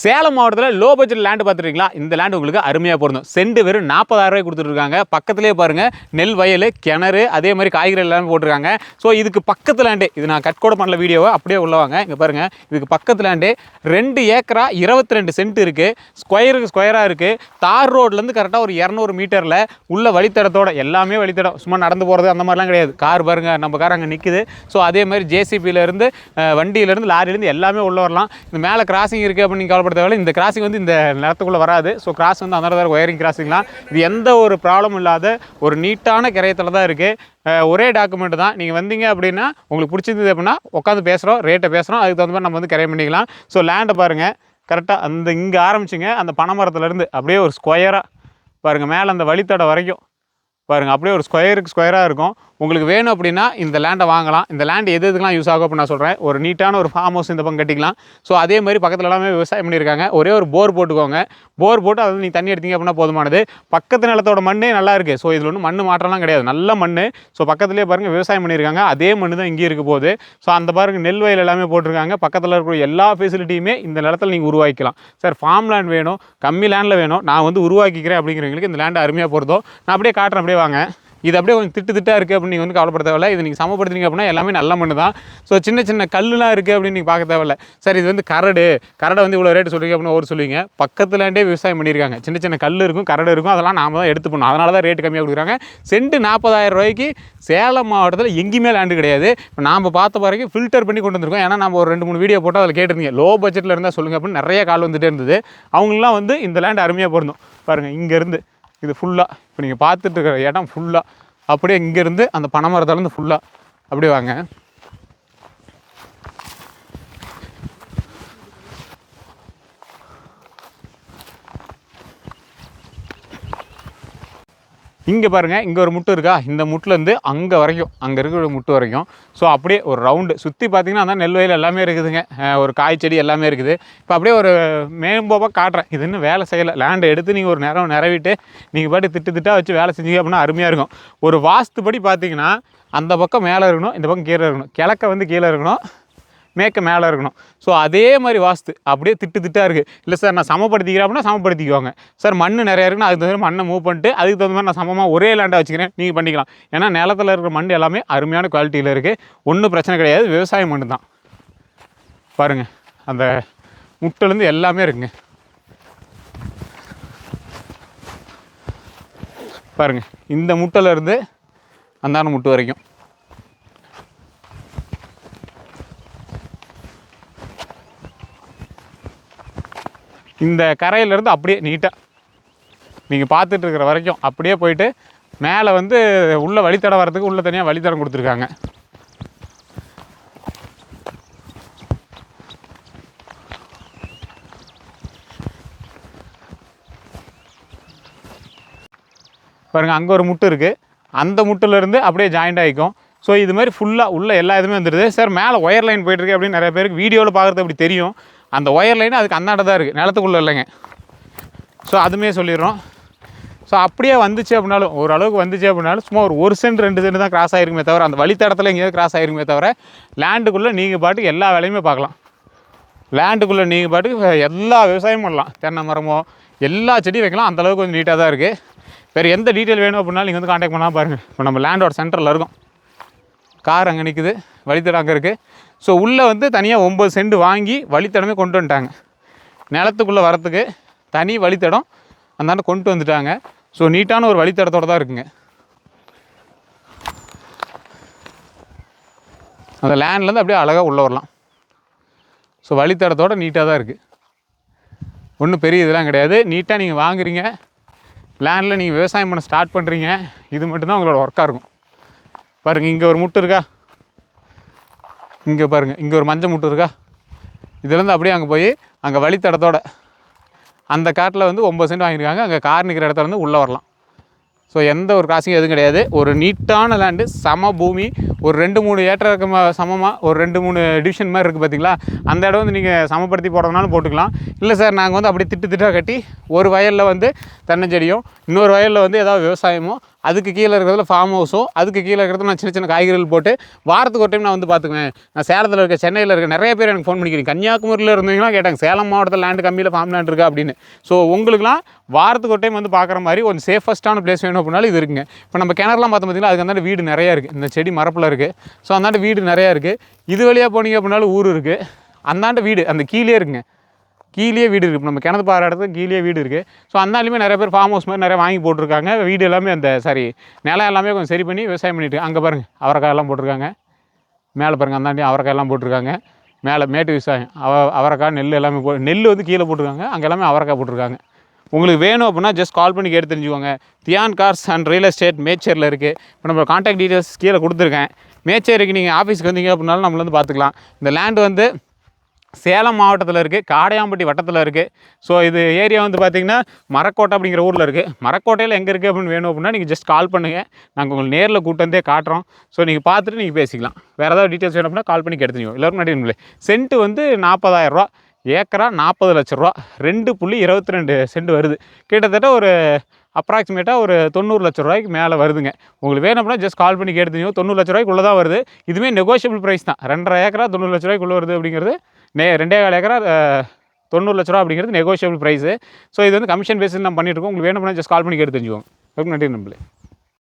சேலம் மாவட்டத்தில் low budget land பார்த்துருக்கீங்களா? இந்த லேண்டு உங்களுக்கு அருமையாக பொருந்தும். செண்டு வெறும் நாற்பதாயிரரூவாய் கொடுத்துருக்காங்க பக்கத்துலேயே பாருங்கள் நெல் வயல் கிணறு அதே மாதிரி காய்கறி எல்லாமே போட்டிருக்காங்க. ஸோ இதுக்கு பக்கத்து லேண்டு இது நான் கட் கூட பண்ணல வீடியோவை அப்படியே உள்ளவாங்க இங்கே பாருங்கள் இதுக்கு பக்கத்து லேண்டு ரெண்டு ஏக்கரா இருபத்தி ரெண்டு சென்ட் இருக்குது ஸ்கொயருக்கு ஸ்கொயராக இருக்குது தார் ரோட்லேருந்து கரெக்டாக ஒரு இரநூறு மீட்டரில் உள்ள வழித்தடத்தோட எல்லாமே வழித்தடம். சும்மா நடந்து போகிறது அந்த மாதிரிலாம் கிடையாது. கார் பாருங்கள் நம்ம கார் அங்கே நிற்குது ஸோ அதே மாதிரி ஜேசிபியிலேருந்து வண்டியிலேருந்து லாரியிலேருந்து எல்லாமே உள்ள வரலாம். இந்த மேலே கிராசிங் இருக்குது அப்படின்னு கவலைப்பட இந்த கிராசிங் வந்து இந்த நிலத்துக்குள்ளே வராது. ஸோ கிராஸ் வந்து அந்த ஒயரிங் கிராசிங்லாம் இது எந்த ஒரு ப்ராப்ளமும் இல்லாத ஒரு நீட்டான கிரையத்தில் தான் இருக்குது ஒரே டாக்குமெண்ட் தான். நீங்கள் வந்தீங்க அப்படின்னா உங்களுக்கு பிடிச்சிருந்தது அப்படின்னா உட்காந்து பேசுகிறோம் ரேட்டை பேசுகிறோம் அதுக்கு தகுந்த மாதிரி நம்ம வந்து கிரையம் பண்ணிக்கலாம். ஸோ லேண்டை பாருங்கள் கரெக்டாக அந்த இங்கே ஆரம்பிச்சிங்க. அந்த பனைமரத்துலேருந்து அப்படியே ஒரு ஸ்கொயராக பாருங்கள் மேலே அந்த வழித்தடை வரைக்கும். பாருங்கள் அப்படியே ஒரு ஸ்கொயருக்கு ஸ்கொயராக இருக்கும். உங்களுக்கு வேணும் அப்படின்னா இந்த லேண்டை வாங்கலாம். இந்த லேண்ட் எது எதுக்கெலாம் யூஸ் ஆகும் அப்படின்னு நான் சொல்கிறேன் ஒரு நீட்டான ஒரு ஃபார்ம் ஹவுஸ் இந்த பக்கம் கட்டிக்கலாம். ஸோ அதே மாதிரி பக்கத்தில் எல்லாமே விவசாயம் பண்ணியிருக்காங்க. ஒரே ஒரு போர் போட்டுக்கோங்க. போர் போட்டு அதை நீங்கள் தண்ணி எடுத்தீங்க அப்படின்னா போதுமானது. பக்கத்து நிலத்தோட மண்ணே நல்லா இருக்குது ஸோ இதில் ஒன்றும் மண் மாற்றம்லாம் கிடையாது. நல்ல மண் ஸோ பக்கத்துலேயே பாருங்கள் விவசாயம் பண்ணியிருக்காங்க. அதே மண் தான் இங்கே இருக்க போகுது. ஸோ அந்த பாருங்க நெல் வயல் எல்லாமே போட்டிருக்காங்க. பக்கத்தில் இருக்கிற எல்லா ஃபெசிலிட்டியுமே இந்த நிலத்தில் நீங்கள் உருவாக்கிக்கலாம். சார் ஃபார்ம் லேண்ட் வேணும். கம்மி லேண்டில் வேணும். நான் வந்து உருவாக்கிக்கிறேன் அப்படிங்கிறவங்களுக்கு இந்த லேண்ட் அருமையாக போகிறதோ நான் அப்படியே காட்டுறேன் அப்படியே வாங்க இது அப்படியே கொஞ்சம் திட்டு திட்டாக இருக்குது அப்படின்னு நீங்கள் வந்து கவலைப்பட தேவையில்ல. இது நீங்கள் சமப்படுத்துறீங்க அப்படின்னா எல்லாமே நல்ல மண்ணு தான். ஸோ சின்ன சின்ன கல்லுலாம் இருக்குது அப்படின்னு நீங்கள் பார்க்க தேவையில்ல. சார் இது வந்து கரடு. கரடை வந்து இவ்வளோ ரேட்டு சொல்லுவீங்க அப்படின்னு ஒரு சொல்லுவீங்க. பக்கத்துலேருந்தே விவசாயம் பண்ணியிருக்காங்க. சின்ன சின்ன கல் இருக்கும் கரடு இருக்கும். அதெல்லாம் நாம தான் எடுத்து பண்ணணும் அதனால தான் ரேட்டு கம்மியாக கொடுக்குறாங்க. சென்ட் நாற்பதாயிரம் ரூபாய்க்கு சேலம் மாவட்டத்தில் எங்கேயுமே லேண்டு கிடையாது. இப்போ நாம் பார்த்த வரைக்கும் ஃபில்டர் பண்ணி கொண்டு வந்திருக்கோம். ஏன்னா நம்ம ஒரு ரெண்டு மூணு வீடியோ போட்டு அதில் கேட்டிருந்தீங்க. லோ பட்ஜெட்டில் இருந்தால் சொல்லுங்கள் அப்படின்னு நிறைய கால் வந்துட்டே இருந்தது. அவங்களாம் வந்து இந்த லேண்ட் அருமையாக பொருந்தும் பாருங்கள் இங்கேருந்து இது ஃபுல்லாக இப்போ நீங்கள் பார்த்துட்டு இருக்கிற இடம் ஃபுல்லாக அப்படியே இங்கேருந்து அந்த பனைமரத்துலேருந்து ஃபுல்லாக அப்படியே வாங்க. இங்கே பாருங்கள் இங்கே ஒரு முட்டு இருக்கா? இந்த முட்டுலேருந்து அங்கே வரைக்கும் அங்கே இருக்கிற முட்டு வரைக்கும். ஸோ அப்படியே ஒரு ரவுண்டு சுற்றி பார்த்தீங்கன்னா அந்த நெல் வயல் எல்லாமே இருக்குதுங்க. ஒரு காய் செடி எல்லாமே இருக்குது. இப்போ அப்படியே ஒரு மேம்போப்பாக காட்டுறேன். இது இன்னும் வேலை செய்யலை. லேண்டை எடுத்து நீங்கள் ஒரு நேரம் நிறவிட்டு நீங்கள் பாட்டு திட்டு திட்டாக வச்சு வேலை செஞ்சீங்க அப்படின்னா அருமையாக இருக்கும். ஒரு வாஸ்து படி பார்த்தீங்கன்னா அந்த பக்கம் மேலே இருக்கணும் இந்த பக்கம் கீழே இருக்கணும். கிழக்க வந்து கீழே இருக்கணும். மேக்க மேலே இருக்கணும். ஸோ அதே மாதிரி வாஸ்து. அப்படியே திட்டு திட்டாக இருக்குது இல்லை சார் நான் சமப்படுத்திக்கிறேன் அப்படின்னா சமப்படுத்திக்குவாங்க. சார் மண் நிறையா இருக்குன்னா அதுக்கு தகுந்த மாதிரி மண்ணை மூவ் பண்ணிட்டு அதுக்கு தகுந்த மாதிரி நான் சமமாக ஒரே லேண்டாக வச்சுக்கிறேன். நீங்கள் பண்ணிக்கலாம். ஏன்னா நிலத்தில் இருக்கிற மண் எல்லாமே அருமையான குவாலிட்டியில் இருக்குது ஒன்றும் பிரச்சனை கிடையாது. விவசாயம் மண் தான். பாருங்கள் அந்த முட்டிலேருந்து எல்லாமே இருக்குங்க. பாருங்கள் இந்த முட்டில் அந்தான முட்டு வரைக்கும். இந்த கரையிலேருந்து அப்படியே நீட்டாக நீங்கள் பார்த்துட்டு இருக்கிற வரைக்கும் அப்படியே போயிட்டு மேலே வந்து உள்ள வழித்தடம் வரதுக்கு உள்ள தனியாக வழித்தடம் கொடுத்துருக்காங்க. பாருங்கள் அங்கே ஒரு முட்டு இருக்குது அந்த முட்டிலேருந்து அப்படியே ஜாயிண்ட் ஆகிக்கும் ஸோ இது மாதிரி ஃபுல்லாக உள்ள எல்லா இதுவுமே வந்துடுது சார் மேலே ஒயர் லைன் போயிட்டுருக்கு அப்படின்னு நிறைய பேருக்கு வீடியோவில் பார்க்குறது அப்படி தெரியும். அந்த ஒயர் லைன் அதுக்கு அந்தாண்ட தான் இருக்குது நிலத்துக்குள்ளே இல்லைங்க. ஸோ அதுமே சொல்லிடுறோம். ஸோ அப்படியே வந்துச்சு அப்படின்னாலும் ஓரளவுக்கு வந்துச்சு அப்படின்னாலும் சும்மா ஒரு ஒரு சென்ட் ரெண்டு சென்ட் தான் கிராஸ் ஆயிருக்குமே தவிர அந்த வழித்தடத்தில் எங்கேயாவது கிராஸ் ஆயிருக்குமே தவிர லேண்டுக்குள்ளே நீங்கள் பாட்டுக்கு எல்லா வேலையுமே பார்க்கலாம். லேண்டுக்குள்ளே நீங்கள் பாட்டுக்கு எல்லா விவசாயமும் பண்ணலாம். தென்னை மரமோ எல்லா செடியும் வைக்கலாம். அந்தளவுக்கு கொஞ்சம் நீட்டாக தான் இருக்குது வேறு எந்த டீட்டெயில் வேணும் அப்படின்னாலும் நீங்கள் வந்து காண்டாக்ட் பண்ணலாம் பாருங்கள் இப்போ நம்ம லேண்டோட சென்டரில் இருக்கோம். கார் அங்கே நிற்குது வழித்தடம் அங்கே இருக்குது ஸோ உள்ளே வந்து தனியாக ஒம்பது சென்ட் வாங்கி வழித்தடமே கொண்டு வந்துட்டாங்க. நிலத்துக்குள்ளே வரத்துக்கு தனி வழித்தடம் அந்தாண்ட கொண்டு வந்துட்டாங்க. ஸோ நீட்டான ஒரு வழித்தடத்தோடு தான் இருக்குங்க. அந்த லேண்ட்லேருந்து அப்படியே அழகாக உள்ளே வரலாம். ஸோ வழித்தடத்தோட நீட்டாக தான் இருக்குது ஒன்றும் பெரிய இதெல்லாம் கிடையாது. நீட்டாக நீங்கள் வாங்குறீங்க. லேண்டில் நீங்கள் விவசாயம் பண்ண ஸ்டார்ட் பண்ணுறீங்க இது மட்டும்தான் உங்களோட ஒர்க்காக இருக்கும். பாருங்கள் இங்கே ஒரு முட்டு இருக்கா? இங்கே பாருங்கள் இங்கே ஒரு மஞ்சள் முட்டு இருக்கா? இதுலேருந்து அப்படியே அங்கே போய் அங்கே வழித்தடத்தோட அந்த காட்டில் வந்து ஒம்பது சென்ட் வாங்கியிருக்காங்க. அங்கே கார் நிற்கிற இடத்துல வந்து உள்ளே வரலாம். ஸோ எந்த ஒரு கிராசிங்கும் எதுவும் கிடையாது. ஒரு நீட்டான லேண்டு சம பூமி ஒரு ரெண்டு மூணு ஏற்ற சமமாக ஒரு ரெண்டு மூணு டிவிஷன் மாதிரி இருக்குது பார்த்தீங்களா அந்த இடம் வந்து நீங்கள் சமப்படுத்தி போடுறதுனாலும் போட்டுக்கலாம். இல்லை சார் நாங்கள் வந்து அப்படி திட்டு திட்டாக கட்டி ஒரு வயலில் வந்து தென்னஞ்செடியும் இன்னொரு வயலில் வந்து ஏதாவது விவசாயமோ அதுக்கு கீழே இருக்கிறதுல ஃபார்ம் ஹவுஸும் அதுக்கு கீழே இருக்கிறது நான் சின்ன சின்ன காய்கறிகள் போட்டு வாரத்துக்கு ஒரு டைம் நான் வந்து பார்த்துக்குவேன் நான் சேலத்தில் இருக்க சென்னையில் இருக்க நிறைய பேர் எனக்கு ஃபோன் பண்ணிக்கிறேன் கன்னியாகுமரியில் இருந்தீங்கன்னா கேட்டாங்க சேலம் மாவட்டத்தில் லேண்டு கம்மியில் ஃபார்ம் லேண்ட் இருக்கா அப்படின்னு. ஸோ உங்களுக்குலாம் வாரத்துக்கு ஒரு டைம் வந்து பார்க்குற மாதிரி ஒரு சேஃபஸ்ட்டான பிளேஸ் வேணும் அப்படின்னாலும் இது இருக்குங்க. இப்போ நம்ம கிணறுலாம் பார்த்தோம் பார்த்தீங்கன்னா அதுக்கு அந்த வீடு நிறையா இருக்குது இந்த செடி மரப்பில் இருக்குது ஸோ அந்தாண்ட வீடு நிறையா இருக்குது இது வழியாக போனீங்க அப்படின்னாலும் ஊர் இருக்குது அந்தாண்ட வீடு அந்த கீழே இருக்குங்க. கீழே வீடு இருக்குது நம்ம கிணத்து பாறை இடத்துக்கு கீழே வீடு இருக்குது ஸோ அந்தாலுமே நிறைய பேர் ஃபார்ம் ஹவுஸ் மாதிரி நிறைய வாங்கி போட்டிருக்காங்க. வீடு எல்லாமே அந்த சாரி நிலம் எல்லாமே கொஞ்சம் சரி பண்ணி விவசாயம் பண்ணிட்டு அங்கே பாருங்கள் அவரைக்காயெல்லாம் போட்டிருக்காங்க. மேலே பாருங்கள் அந்தாண்டி அவரைக்காய் எல்லாம் போட்டிருக்காங்க. மேலே மேட்டு விவசாயம் அவ அவரைக்காய் நெல் எல்லாமே போ நெல் வந்து கீழே போட்டிருக்காங்க. அங்கே எல்லாமே அவரைக்காய் போட்டிருக்காங்க. உங்களுக்கு வேணும் அப்படின்னா ஜஸ்ட் கால் பண்ணி கேட்டு தெரிஞ்சுக்கோங்க. Dhiyan cars and real estate மேச்சேரியில் இருக்குது இப்போ நம்ம காண்டாக்ட் டீட்டெயில்ஸ் கீழே கொடுத்துருக்கேன். மேச்சேரிக்கு நீங்கள் ஆஃபீஸ்க்கு வந்தீங்க அப்படின்னாலும் நம்மள வந்து பார்த்துக்கலாம். இந்த லேண்ட் வந்து சேலம் மாவட்டத்தில் இருக்குது காடையாம்பட்டி வட்டத்தில் இருக்குது ஸோ இது ஏரியா வந்து பார்த்திங்கன்னா மரக்கோட்டை அப்படிங்கிற ஊரில் இருக்குது மரக்கோட்டையில் எங்கே இருக்குது அப்படின்னு வேணும் அப்படின்னா நீங்கள் ஜஸ்ட் கால் பண்ணுங்கள் நாங்கள் உங்களுக்கு நேரில் கூட்டு வந்தே காட்டுறோம். ஸோ நீங்கள் பார்த்துட்டு நீங்கள் பேசிக்கலாம். வேறு ஏதாவது டீட்டெயில்ஸ் வேணும் அப்படின்னா கால் பண்ணி கெடுத்துங்க எல்லோரும் நடிங்களே சென்ட் வந்து நாற்பதாயிரரூவா ஏக்கரா நாற்பது லட்ச ரூபா. ரெண்டு புள்ளி இருபத்தி ரெண்டு சென்ட் வருது. கிட்டத்தட்ட ஒரு அப்ராக்சிமேட்டாக ஒரு தொண்ணூறு லட்ச ரூபாய்க்கு மேலே வருதுங்க. உங்களுக்கு வேணும் அப்படின்னா ஜஸ்ட் கால் பண்ணி கேட்டுங்க தொண்ணூறு லட்ச ரூபாய்க்குள்ளே தான் வருது. இதுவுமே நெகோஷியபிள் ப்ரைஸ் தான். ரெண்டரை ஏக்கரா தொண்ணூறு லட்ச ரூபாய்க்குள்ளே வருது அப்படிங்கிறது நே ரெண்டே கால் ஏக்கரா தொண்ணூறு லட்ச ரூபா அப்படிங்கிறது நெகோஷியபிள் ப்ரைஸு ஸோ இது வந்து கமிஷன் பேஸில் நம்ம பண்ணிட்டு இருக்கோம். உங்களுக்கு வேணும் அப்படின்னா ஜஸ்ட் கால் பண்ணி கேட்டு தெரிஞ்சுக்கோங்க. ரொம்ப நன்றி நம்பளே